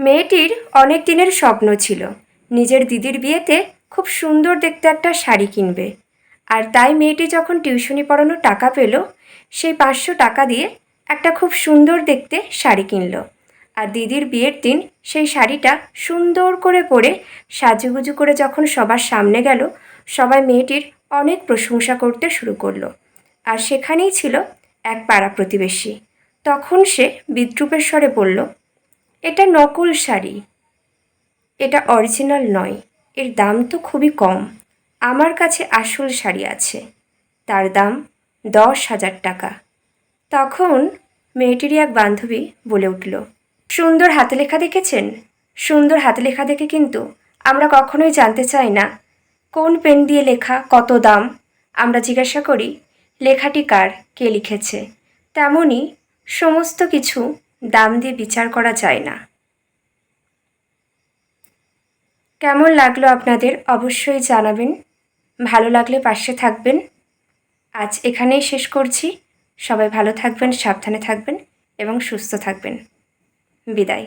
মেয়েটির অনেক দিনের স্বপ্ন ছিল। নিজের দিদির বিয়েতে খুব সুন্দর দেখতে একটা শাড়ি কিনবে। আর তাই মেয়েটি যখন টিউশনি পড়ানোর টাকা পেল, সেই পাঁচশো টাকা দিয়ে একটা খুব সুন্দর দেখতে শাড়ি কিনলো। আর দিদির বিয়ের দিন সেই শাড়িটা সুন্দর করে পরে সাজুগুজু করে যখন সবার সামনে গেল, সবাই মেয়েটির অনেক প্রশংসা করতে শুরু করল। আর সেখানেই ছিল এক পাড়া প্রতিবেশী। তখন সে বিদ্রুপের স্বরে বলল এটা নকল শাড়ি। এটা অরিজিনাল নয়। এর দাম তো খুবই কম। আমার কাছে আসল শাড়ি আছে। তার দাম দশ হাজার টাকা। তখন মেয়েটিরই এক বান্ধবী বলে উঠল, সুন্দর হাতে লেখা দেখেছেন? সুন্দর হাতে লেখা দেখে কিন্তু আমরা কখনোই জানতে চাই না কোন পেন দিয়ে লেখা, কত দাম। আমরা জিজ্ঞাসা করি, লেখাটি কার? কে লিখেছে? তেমনই সমস্ত কিছু দাম দিয়ে বিচার করা যায় না। কেমন লাগল আপনাদের অবশ্যই জানাবেন। ভালো লাগলে পাশে থাকবেন। আজ এখানেই শেষ করছি। সবাই ভালো থাকবেন, সাবধানে থাকবেন এবং সুস্থ থাকবেন। বিদায়।